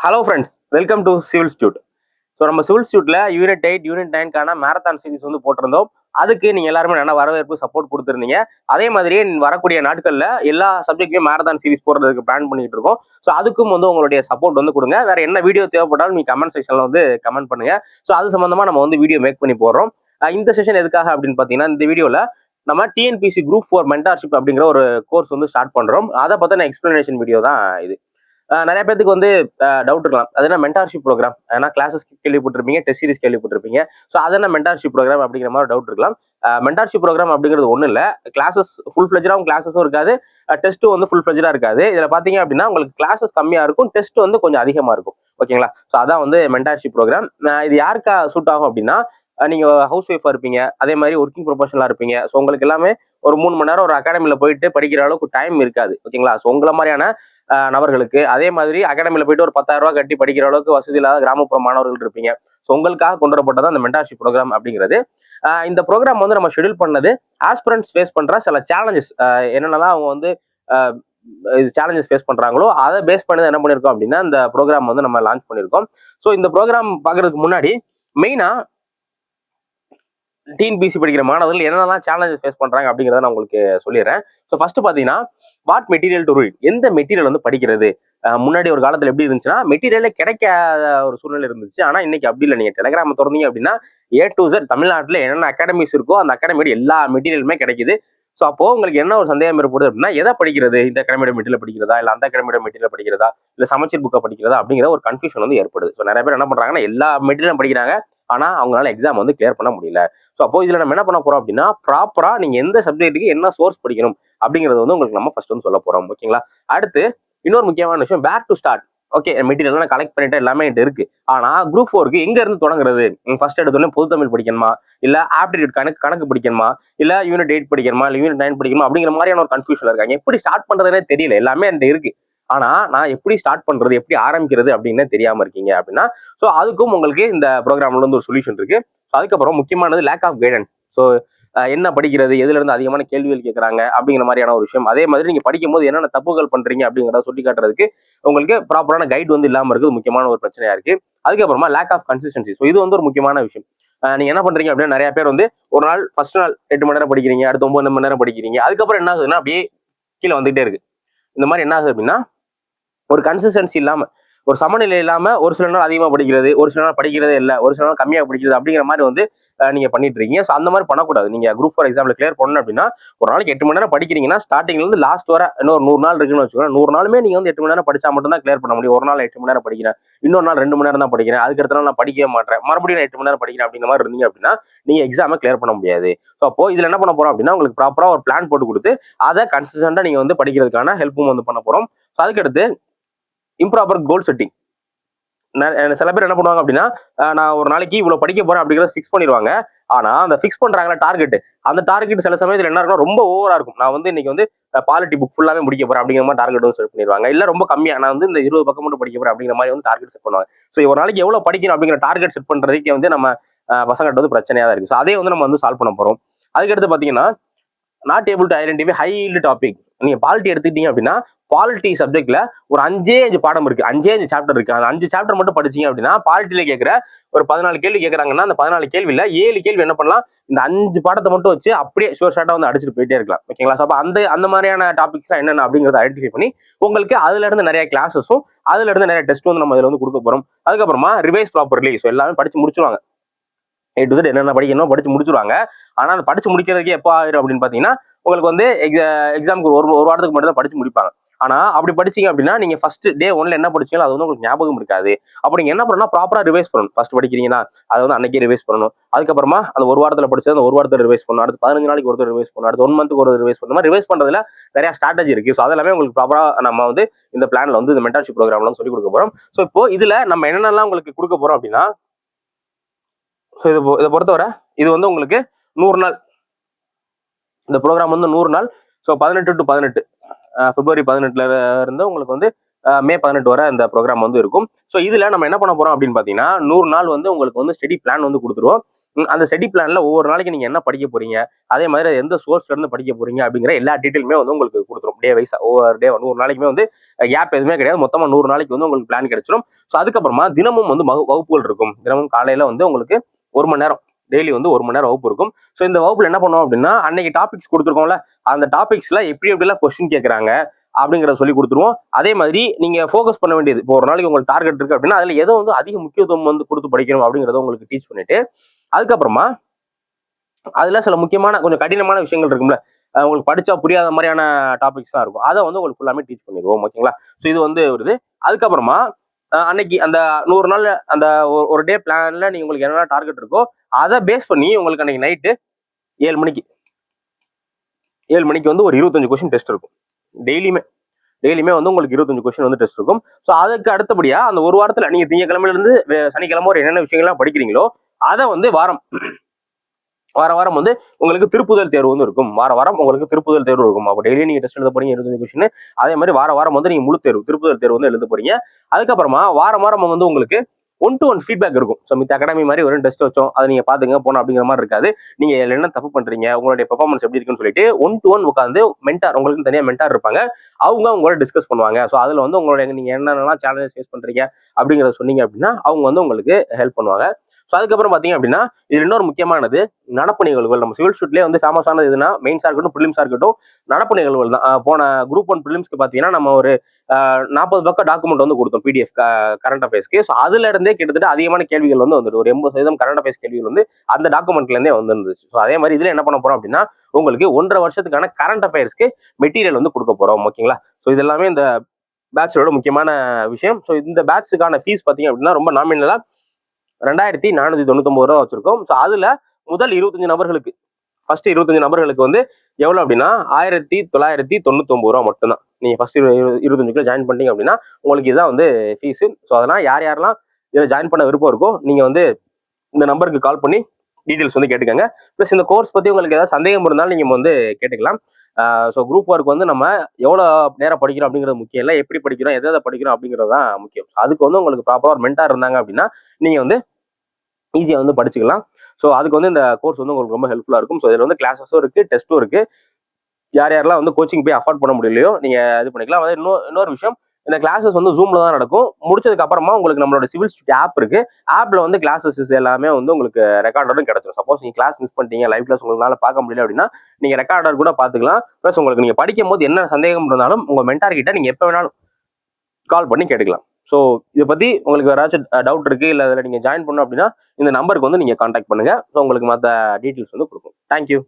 Hello friends welcome to civil ஸ்டியூட் so நம்ம civil ஸ்டியூட்ல unit eight unit நைன்கான marathon series வந்து போட்டிருந்தோம். அதுக்கு நீங்க எல்லாருமே நல்ல வரவேற்பு சப்போர்ட் கொடுத்துருந்தீங்க. அதே மாதிரியே வரக்கூடிய நாட்கள்ல எல்லா சப்ஜெக்ட்லையும் மேரத்தான் சீரிஸ் போடுறதுக்கு பிளான் பண்ணிட்டு இருக்கோம். ஸோ அதுக்கும் வந்து உங்களுடைய சப்போர்ட் வந்து கொடுங்க. வேற என்ன வீடியோ தேவைப்பட்டாலும் நீங்க கமெண்ட் செக்ஷன்ல வந்து கமெண்ட் பண்ணுங்க. ஸோ அது சம்பந்தமா நம்ம வந்து வீடியோ மேக் பண்ணி போடுறோம். இந்த செஷன் எதுக்காக அப்படின்னு பார்த்தீங்கன்னா இந்த வீடியோல நம்ம டிஎன்பிசி குரூப் ஃபோர் மென்டார்ஷிப் அப்படிங்கிற ஒரு கோர்ஸ் வந்து ஸ்டார்ட் பண்றோம். அதை பார்த்தா நான் எக்ஸ்பிளனேஷன் வீடியோ தான் இது. நிறைய பேருக்கு வந்து டவுட் இருக்கலாம். அது என்ன மென்டார்ஷிப் ப்ரோக்ராம் ஏன்னா கிளாஸஸ் கேள்விப்பட்டிருப்பீங்க டெஸ்ட் சீரிஸ் கேள்விப்பட்டிருப்பீங்க. ஸோ அது என்ன மென்டார்ஷிப் ப்ரோக்ராம் அப்படிங்கிற மாதிரி டவுட் இருக்கலாம். மென்டார்ஷிப் ப்ரோக்ராம் அப்படிங்கிறது ஒன்றும் இல்லை. கிளாஸஸ் ஃபுல் ஃபிளஜராகவும் கிளாஸஸும் இருக்காது டெஸ்ட்டும் வந்து ஃபுல் ஃபிளஜராக இருக்காது. இதில் பார்த்தீங்க அப்படின்னா உங்களுக்கு கிளாஸஸ் கம்மியாக இருக்கும் டெஸ்ட் வந்து கொஞ்சம் அதிகமாக இருக்கும். ஓகேங்களா? ஸோ அதான் வந்து மென்டார்ஷிப் ப்ரோக்ராம் இது யாருக்கா சூட் ஆகும் அப்படின்னா நீங்கள் ஹவுஸ் ஒய்ஃபாக இருப்பீங்க. அதே மாதிரி ஒர்க்கிங் ப்ரொஃபஷனலாக இருப்பீங்க. ஸோ உங்களுக்கு எல்லாமே ஒரு மூணு மணி நேரம் ஒரு அகாடமியில் போயிட்டு படிக்கிற அளவுக்கு டைம் இருக்காது. ஓகேங்களா? ஸோ உங்களை மாதிரியான நபர்களுக்கு. அதே மாதிரி அகாடமியில் போயிட்டு ஒரு பத்தாயிரம் ரூபா கட்டி படிக்கிற அளவுக்கு வசதி இல்லாத கிராமப்புற மாணவர்கள் இருப்பீங்க. ஸோ உங்களுக்காக கொண்டு வரப்பட்டதான் அந்த மென்டார்ஷிப் ப்ரோக்ராம் அப்படிங்கிறது. இந்த ப்ரோக்ராம் வந்து நம்ம ஷெடியூல் பண்ணது ஆஸ்பிரண்ட்ஸ் ஃபேஸ் பண்ணுற சில சேலஞ்சஸ் என்னென்னலாம் அவங்க வந்து சேலஞ்சஸ் ஃபேஸ் பண்ணுறாங்களோ அதை பேஸ் பண்ணி தான் என்ன பண்ணியிருக்கோம் அப்படின்னா இந்த ப்ரோக்ராம் வந்து நம்ம லான்ச் பண்ணியிருக்கோம். ஸோ இந்த ப்ரோக்ராம் பார்க்குறதுக்கு முன்னாடி மெயினாக டிஎன்பிசி படிக்கிற மாணவர்கள் என்னென்னலாம் சேலஞ்சஸ் ஃபேஸ் பண்ணுறாங்க அப்படிங்கிறத நான் உங்களுக்கு சொல்லிடுறேன். ஸோ ஃபர்ஸ்ட் பார்த்தீங்கன்னா வாட் மெட்டீரியல் டு ரீட் எந்த மெட்டீரியல் வந்து படிக்கிறது? முன்னாடி ஒரு காலத்தில் எப்படி இருந்துச்சுன்னா மெட்டீரியலே கிடைக்காத ஒரு சூழ்நிலை இருந்துச்சு. ஆனால் இன்னைக்கு அப்படி இல்லை. நீங்கள் டெலகிராம் திறந்தீங்க அப்படின்னா ஏ டு ஜெட் தமிழ்நாட்டில் என்னென்ன அகாடமிஸ் இருக்கோ அந்த அகாடமியோட எல்லா மெட்டீரியலுமே கிடைக்குது. ஸோ அப்போ உங்களுக்கு என்ன ஒரு சந்தேகம் ஏற்படுது அப்படின்னா எதை படிக்கிறது? இந்த அகாடமியோட மெட்டீரியல் படிக்கிறதா? இல்லை அந்த அகாடமியோட மெட்டீரியல் படிக்கிறதா? இல்லை சமச்சீர் புக்கை படிக்கிறதா? அப்படிங்கிற ஒரு கன்ஃபியூஷன் வந்து ஏற்படுது. ஸோ நிறைய பேர் என்ன பண்ணுறாங்கன்னா எல்லா மெட்டீரியலும் படிக்கிறாங்க. ஆனால் அவங்களால எக்ஸாம் வந்து கிளியர் பண்ண முடியல. ஸோ அப்போ இதில் நம்ம என்ன பண்ண போறோம் அப்படின்னா ப்ராப்பராக நீங்கள் எந்த சப்ஜெக்ட்டுக்கு என்ன சோர்ஸ் படிக்கணும் அப்படிங்கிறது வந்து உங்களுக்கு நம்ம ஃபர்ஸ்ட் வந்து சொல்ல போறோம் ஓகேங்களா அடுத்து இன்னொரு முக்கியமான விஷயம் back to start okay material நான் கலெக்ட் பண்ணிட்டு எல்லாமே என்கிட்ட இருக்கு. ஆனா குரூப் ஃபோருக்கு எங்க இருந்து தொடங்குறது? ஃபர்ஸ்ட் எடுத்தோடனே பொது தமிழ் படிக்கணுமா? இல்ல ஆப்டிடியூட் கணக்கு கணக்கு படிக்கணுமா? இல்ல யூனிட் எயிட் படிக்கணுமா? இல்ல யூனிட் நைன் படிக்கணுமா? அப்படிங்கிற மாதிரியான ஒரு கன்ஃபியூஷன் இருக்காங்க. எப்படி ஸ்டார்ட் பண்றதுனே தெரியல. எல்லாமே என்கிட்ட இருக்கு. ஆனா நான் எப்படி ஸ்டார்ட் பண்றது எப்படி ஆரம்பிக்கிறது அப்படின்னு தெரியாம இருக்கீங்க அப்படின்னா ஸோ அதுக்கும் உங்களுக்கு இந்த ப்ரோக்ராம்ல வந்து ஒரு சொல்யூஷன் இருக்கு. அதுக்கப்புறம் முக்கியமானது லேக் ஆஃப் கைடன்ஸ் ஸோ என்ன படிக்கிறது எதுல இருந்து அதிகமான கேள்விகள் கேட்கறாங்க அப்படிங்கிற மாதிரியான ஒரு விஷயம். அதே மாதிரி நீங்க படிக்கும் போது என்னென்ன தப்புகள் பண்றீங்க அப்படிங்கிறத சொல்லி காட்டுறதுக்கு உங்களுக்கு ப்ராப்பரான கைடு வந்து இல்லாம இருக்குது முக்கியமான ஒரு பிரச்சனையா இருக்கு. அதுக்கப்புறமா லேக் ஆஃப் கன்சிஸ்டன்சி ஸோ இது வந்து ஒரு முக்கியமான விஷயம். நீங்கள் நீங்க என்ன பண்றீங்க அப்படின்னா நிறைய பேர் வந்து ஒரு நாள் ஃபர்ஸ்ட் நாள் எட்டு மணி நேரம் படிக்கிறீங்க அடுத்து ஒன்பது மணி நேரம் படிக்கிறீங்க. அதுக்கப்புறம் என்ன ஆகுதுன்னா அப்படியே கீழே வந்துகிட்டே இருக்கு. இந்த மாதிரி என்ன ஆகுது அப்படின்னா ஒரு கன்சிஸ்டன்சி இல்லாம ஒரு சமநிலை இல்லாம ஒரு சில நாள் அதிகமா படிக்கிறது ஒரு சில நாள் படிக்கிறதே இல்லை ஒரு சில நாள் கம்மியா படிக்கிறது அப்படிங்கிற மாதிரி வந்து நீங்கள் நீங்க பண்ணிட்டு இருக்கீங்க. ஸோ அந்த மாதிரி பண்ணக்கூடாது. நீங்க குரூப் ஃபார் எக்ஸாம்பிள் கிளியர் பண்ணணும் அப்படின்னா ஒரு நாளைக்கு எட்டு மணி நேரம் படிக்கிறீங்கன்னா ஸ்டார்டிங்ல இருந்து லாஸ்ட் வர இன்னொரு நூறு நாள் இருக்குன்னு வச்சுக்கோங்க நூறு நாளுமே நீங்க வந்து எட்டு மணி நேரம் படிச்சா மட்டும் தான் கிளியர் பண்ண முடியும். ஒரு நாள் எட்டு மணி நேரம் படிக்கிறேன் இன்னொரு நாள் ரெண்டு மணி நேரம் தான் படிக்கிறேன் அதுக்கு அடுத்த நாள் நான் படிக்கவே மாட்டேன். மறுபடியும் நான் எட்டு மணி நேரம் படிக்கிறேன் அப்படிங்கிற மாதிரி இருந்தீங்க அப்படின்னா நீங்க எக்ஸாமை கிளியர் பண்ண முடியாது. ஸோ அப்போ இதுல என்ன பண்ண போறோம் அப்படின்னா உங்களுக்கு ப்ராப்பரா ஒரு பிளான் போட்டு கொடுத்து அதை கன்சிஸ்டண்டா நீங்க வந்து படிக்கிறதுக்கான ஹெல்ப்பும் வந்து பண்ண போறோம். ஸோ அதுக்கடுத்து இம்ப்ராப்பர் கோல் செட்டிங் சில பேர் என்ன பண்ணுவாங்க அப்படின்னா நான் ஒரு நாளைக்கு இவ்வளவு படிக்க போறேன் அப்படிங்கிறத ஃபிக்ஸ் பண்ணிடுவாங்க. ஆனா அந்த ஃபிக்ஸ் பண்றாங்களா டார்கெட் அந்த டார்கெட் சில சமயத்துல என்ன இருக்கும் ரொம்ப ஓவரா இருக்கும். நான் வந்து இன்னைக்கு வந்து பாலிட்டி புக் ஃபுல்லாவே முடிக்க போறேன் அப்படிங்கிற மாதிரி டார்கெட் வந்து செட் பண்ணிடுவாங்க. இல்ல ரொம்ப கம்மியா நான் வந்து இந்த இருபது பக்கம் மட்டும் படிக்க போறேன் அப்படிங்கிற மாதிரி வந்து டார்கெட் செட் பண்ணுவாங்க. ஸோ ஒரு நாளைக்கு எவ்வளவு படிக்கணும் அப்படிங்கிற டார்கெட் செட் பண்றதுக்கே வந்து நம்ம அஹ் பசங்கள்ட்ட வந்து பிரச்சனையா தான் இருக்கு. ஸோ அதே வந்து நம்ம வந்து சால்வ் பண்ண போறோம். அதுக்கடுத்து பாத்தீங்கன்னா not able to identify high topic நீங்க பாலிட்டி எடுத்துக்கிட்டீங்க அப்படின்னா பாலிட்டி சப்ஜெக்ட்ல ஒரு அஞ்சே அஞ்சு பாடம் இருக்கு. அஞ்சே அஞ்சு சாப்டர் இருக்கு. அந்த அஞ்சு சாப்டர் மட்டும் படிச்சீங்க அப்படின்னா பாலிட்டியில கேட்கிற ஒரு பதினாலு கேள்வி கேட்கறாங்கன்னா அந்த பதினாலு கேள்வியில ஏழு கேள்வி என்ன பண்ணலாம்? இந்த அஞ்சு பாடத்தை மட்டும் வச்சு அப்படியே ஷோர் ஷார்ட்டா வந்து அடிச்சுட்டு போயிட்டே இருக்கலாம். ஓகேங்களா ஸோ அப்போ அந்த அந்த மாதிரியான டாபிக்ஸ்லாம் என்னென்ன அப்படிங்கறத ஐடென்டிஃபை பண்ணி உங்களுக்கு அதுல இருந்து நிறைய கிளாஸஸும் அதுல இருந்து நிறைய டெஸ்ட் வந்து நம்ம இதுல வந்து கொடுக்க போறோம். அதுக்கப்புறமா ரிவைஸ் ப்ராப்பர்லி ஸோ எல்லாமே படிச்சு முடிச்சுருவாங்க. ஏ டு செட் என்னென்ன படிக்கணும் படிச்சு முடிச்சிருவாங்க. ஆனா அது படிச்சு முடிக்கிறதுக்கு எப்போ ஆயிரும் அப்படின்னு பாத்தீங்கன்னா உங்களுக்கு வந்து எக்ஸாமுக்கு ஒரு ஒரு வாரத்துக்கு மட்டும் தான் படிச்சு முடிப்பாங்க. ஆனா அப்படி படிச்சீங்க அப்படின்னா நீங்க ஃபர்ஸ்ட் டே ஒன்ல என்ன படிச்சீங்களோ அது வந்து உங்களுக்கு ஞாபகம் இருக்காது. அப்போ நீங்க என்ன பண்ணணும் ப்ராப்பரா ரிவைஸ் பண்ணணும். ஃபர்ஸ்ட் படிக்கிறீங்கன்னா அதை வந்து அன்னைக்கே ரிவைஸ் பண்ணணும். அதுக்கப்புறமா அந்த ஒரு வாரத்துல படிச்சது அந்த ஒரு வாரத்துல ரிவைஸ் பண்ணணும். அடுத்து பதினஞ்சு நாளைக்கு ஒருத்தர் ரிவைஸ் பண்ணணும். அடுத்து ஒன் மந்த்துக்கு ஒரு ரிவைஸ் பண்ணணும். ரிவைஸ் பண்றதுல நிறைய ஸ்ட்ராட்டஜி இருக்கு. ஸோ அதெல்லாமே உங்களுக்கு ப்ராப்பரா நம்ம வந்து இந்த பிளான்ல வந்து இந்த மென்டர்ஷிப் ப்ரோக்ராம்லாம் சொல்லி கொடுக்க போறோம். ஸோ இப்போ இதுல நம்ம என்னென்னலாம் உங்களுக்கு கொடுக்க போறோம் அப்படின்னா ஸோ இது இதை பொறுத்தவரை இது வந்து உங்களுக்கு நூறு நாள் இந்த ப்ரோக்ராம் வந்து நூறு நாள். ஸோ பதினெட்டு டு பதினெட்டு பிப்ரவரி பதினெட்டுல இருந்து உங்களுக்கு வந்து மே பதினெட்டு வரை இந்த ப்ரோக்ராம் வந்து இருக்கும். ஸோ இதில் நம்ம என்ன பண்ண போறோம் அப்படின்னு பார்த்தீங்கன்னா நூறு நாள் வந்து உங்களுக்கு வந்து ஸ்டடி பிளான் வந்து கொடுத்துருவோம். அந்த ஸ்டடி பிளான்ல ஒவ்வொரு நாளைக்கு நீங்க என்ன படிக்க போறீங்க அதே மாதிரி எந்த சோர்ஸ்ல இருந்து படிக்க போறீங்க அப்படிங்கிற எல்லா டீட்டெயிலுமே வந்து உங்களுக்கு கொடுத்துரும். டே வைஸ் ஒவ்வொரு டே நூறு நாளைக்குமே வந்து கேப் எதுவுமே கிடையாது. மொத்தமா நூறு நாளைக்கு வந்து உங்களுக்கு பிளான் கிடைச்சிடும் ஸோ அதுக்கப்புறமா தினமும் வந்து வகு- வகுப்புகள் இருக்கும். தினமும் காலையில வந்து உங்களுக்கு ஒரு மணி நேரம் டெய்லி வந்து ஒரு மணி நேரம் வகுப்பு இருக்கும். ஸோ இந்த வகுப்புல என்ன பண்ணுவோம் அப்படின்னா அன்னைக்கு டாபிக்ஸ் கொடுத்துருக்கோம்ல அந்த டாபிக்ஸ்ல எப்படி எப்படிலாம் கொஸ்டின் கேட்குறாங்க அப்படிங்கிறத சொல்லி கொடுத்துருவோம். அதே மாதிரி நீங்க ஃபோக்கஸ் பண்ண வேண்டியது இப்போ ஒரு நாளைக்கு உங்களுக்கு டார்கெட் இருக்கு அப்படின்னா அதில் எதை வந்து அதிக முக்கியத்துவம் வந்து கொடுத்து படிக்கணும் அப்படிங்கிறத உங்களுக்கு டீச் பண்ணிட்டு அதுக்கப்புறமா அதில் சில முக்கியமான கொஞ்சம் கடினமான விஷயங்கள் இருக்கும்ல. உங்களுக்கு படிச்சா புரியாத மாதிரியான டாபிக்ஸ் தான் இருக்கும். அதை வந்து உங்களுக்கு ஃபுல்லாமே டீச் பண்ணிடுவோம் ஓகேங்களா ஸோ இது வந்து வருது அதுக்கப்புறமா அன்னைக்கு அந்த நூறு நாள் அந்த ஒரு- ஒரு டே பிளான்ல நீங்க உங்களுக்கு என்னென்ன டார்கெட் இருக்கோ அதை பேஸ் பண்ணி உங்களுக்கு அன்னைக்கு நைட்டு ஏழு மணிக்கு ஏழு மணிக்கு வந்து ஒரு இருபத்தஞ்சு கொஸ்டின் டெஸ்ட் இருக்கும். டெய்லியுமே டெய்லியுமே வந்து உங்களுக்கு இருபத்தஞ்சு கொஸ்டின் வந்து டெஸ்ட் இருக்கும். ஸோ அதுக்கு அடுத்தபடியா அந்த ஒரு வாரத்துல நீங்க திங்கக்கிழமையில இருந்து சனிக்கிழமை ஒரு என்னென்ன விஷயங்கள்லாம் படிக்கிறீங்களோ அதை வந்து வாரம் வார வாரம் வந்து உங்களுக்கு திருப்புதல் தேர்வு வந்து இருக்கும். வார வாரம் உங்களுக்கு திருப்புதல் தேர்வு இருக்கும். அப்போ டெய்லி நீங்க டெஸ்ட் எழுத போறீங்க இருபத்தஞ்சு கொஸ்டின் அதே மாதிரி வார வாரம் வந்து நீங்க முழு தேர்வு திருப்புதல் தேர்வு வந்து எழுத போறீங்க. அதுக்கப்புறமா வாரம் வாரம் வந்து உங்களுக்கு ஒன் டு ஒன் ஃபீட்பேக் இருக்கும். ஸோ மித்த அகாடமி மாதிரி ஒரு டெஸ்ட் வச்சோம். அதை நீங்க பாத்துங்க போனோம் அப்படிங்கிற மாதிரி இருக்காது. நீங்க என்ன தப்பு பண்றீங்க உங்களுடைய பெர்ஃபார்மன்ஸ் எப்படி இருக்குன்னு சொல்லிட்டு ஒன் டு ஒன் உட்காந்து மென்டார் உங்களுக்கு தனியாக மென்டார் இருப்பாங்க. அவங்க உங்களோட டிஸ்கஸ் பண்ணுவாங்க. ஸோ அதுல வந்து உங்களுடைய நீங்க என்னென்னலாம் சேலஞ்சஸ் ஃபேஸ் பண்றீங்க அப்படிங்கிறத சொன்னீங்க அப்படின்னா அவங்க வந்து உங்களுக்கு ஹெல்ப் பண்ணுவாங்க. ஸோ அதுக்கப்புறம் பார்த்தீங்க அப்படின்னா இது இன்னொரு முக்கியமானது நடப்பு நிகழ்வுகள். நம்ம சிவில் ஷூட்லேயே வந்து ஃபேமஸானது எதுனா மெயின்ஸாக இருக்கட்டும் ப்ரிலிம்ஸாக இருக்கட்டும் நடப்பு நிகழ்வுகள் தான். போன குரூப் ஒன் ப்ரிலிம்ஸ்க்கு பார்த்தீங்கன்னா நம்ம ஒரு நாற்பது பக்கம் டாக்குமெண்ட் வந்து கொடுத்தோம் பிடிஎஃப் கரண்ட் அஃபேர்ஸ்க்கு ஸோ அதுல இருந்தே கிட்டத்தட்ட அதிகமான கேள்விகள் வந்து வந்துடும் ஒரு எண்பது சதவீதம் கரண்ட் அஃபேர்ஸ் கேள்விகள் வந்து அந்த டாக்குமெண்ட்லேருந்தே வந்துருந்துச்சு. ஸோ அதே மாதிரி இதில் என்ன பண்ண போகிறோம் அப்படின்னா உங்களுக்கு ஒன்றரை வருஷத்துக்கான கரண்ட் அஃபேர்ஸ்க்கு மெட்டீரியல் வந்து கொடுக்க போகிறோம் ஓகேங்களா ஸோ இது எல்லாமே இந்த பேட்சோட முக்கியமான விஷயம். ஸோ இந்த பேட்சுக்கான ஃபீஸ் பார்த்தீங்க அப்படின்னா ரொம்ப நாமினலாக ரெண்டாயிரத்தி நானூற்றி தொண்ணூத்தொம்பது ரூபா வச்சிருக்கோம். ஸோ அதில் முதல் இருபத்தஞ்சு நபர்களுக்கு ஃபர்ஸ்ட் இருபத்தஞ்சு நபர்களுக்கு வந்து எவ்வளோ அப்படின்னா ஆயிரத்தி தொள்ளாயிரத்தி தொண்ணூத்தொம்பது ரூபா மட்டும்தான். நீங்கள் ஃபர்ஸ்ட் இருபத்தஞ்சுக்குள்ள ஜாயின் பண்ணிட்டீங்க அப்படின்னா உங்களுக்கு இதுதான் வந்து ஃபீஸு ஸோ அதெல்லாம் யார் யாரெல்லாம் இதில் ஜாயின் பண்ண விருப்பம் இருக்கோ நீங்கள் வந்து இந்த நம்பருக்கு கால் பண்ணி டீட்டெயில்ஸ் வந்து கேட்டுக்கோங்க. ப்ளஸ் இந்த கோர்ஸ் பற்றி உங்களுக்கு ஏதாவது சந்தேகம் இருந்தாலும் நீங்கள் வந்து கேட்டுக்கலாம். ஸோ குரூப் ஒர்க் வந்து நம்ம எவ்வளோ நேரம் படிக்கிறோம் அப்படிங்கிறது முக்கியம் இல்லை. எப்படி படிக்கிறோம் எதை எதை படிக்கிறோம் அப்படிங்கிறது தான் முக்கியம். அதுக்கு வந்து உங்களுக்கு ப்ராப்பராக ஒரு மென்டார் இருந்தாங்க அப்படின்னா நீங்கள் வந்து ஈஸியாக வந்து படிச்சுக்கலாம். ஸோ அதுக்கு வந்து இந்த கோர்ஸ் வந்து உங்களுக்கு ரொம்ப ஹெல்ப்ஃபுல்லாக இருக்கும். ஸோ இதில் வந்து கிளாஸஸும் இருக்குது டெஸ்ட்டும் இருக்குது யார் யாரெல்லாம் வந்து கோச்சிங் போய் அஃபோர்ட் பண்ண முடியலையோ நீங்கள் இது பண்ணிக்கலாம். அதாவது இன்னொரு இன்னொரு விஷயம் இந்த கிளாஸஸ் வந்து ஜூமில் தான் நடக்கும். முடிச்சதுக்கு அப்புறமா உங்களுக்கு நம்மளோட சிவில் ஸ்டூட் ஆப் இருக்கு. ஆப்ல வந்து கிளாஸஸ் எல்லாமே வந்து உங்களுக்கு ரெக்கார்டரும் கிடைச்சிடும் சப்போஸ் நீங்க கிளாஸ் மிஸ் பண்ணிட்டீங்க லைவ் கிளாஸ் உங்களால பார்க்க முடியல அப்படின்னா நீங்க ரெக்கார்டர் கூட பார்த்துக்கலாம். ப்ளஸ் உங்களுக்கு நீங்க படிக்கும் போது என்ன சந்தேகம் இருந்தாலும் உங்க மென்டார் கிட்ட நீங்க எப்போ வேணாலும் கால் பண்ணி கேட்டுக்கலாம். ஸோ இதை பற்றி உங்களுக்கு ஏதாச்சும் டவுட் இருக்கு இல்லை அதில் நீங்கள் ஜாயின் பண்ணணும் அப்படின்னா இந்த நம்பருக்கு வந்து நீங்கள் காண்டாக்ட் பண்ணுங்கள் ஸோ உங்களுக்கு மற்ற டீட்டெயில்ஸ் வந்து கொடுக்கும் தேங்க்யூ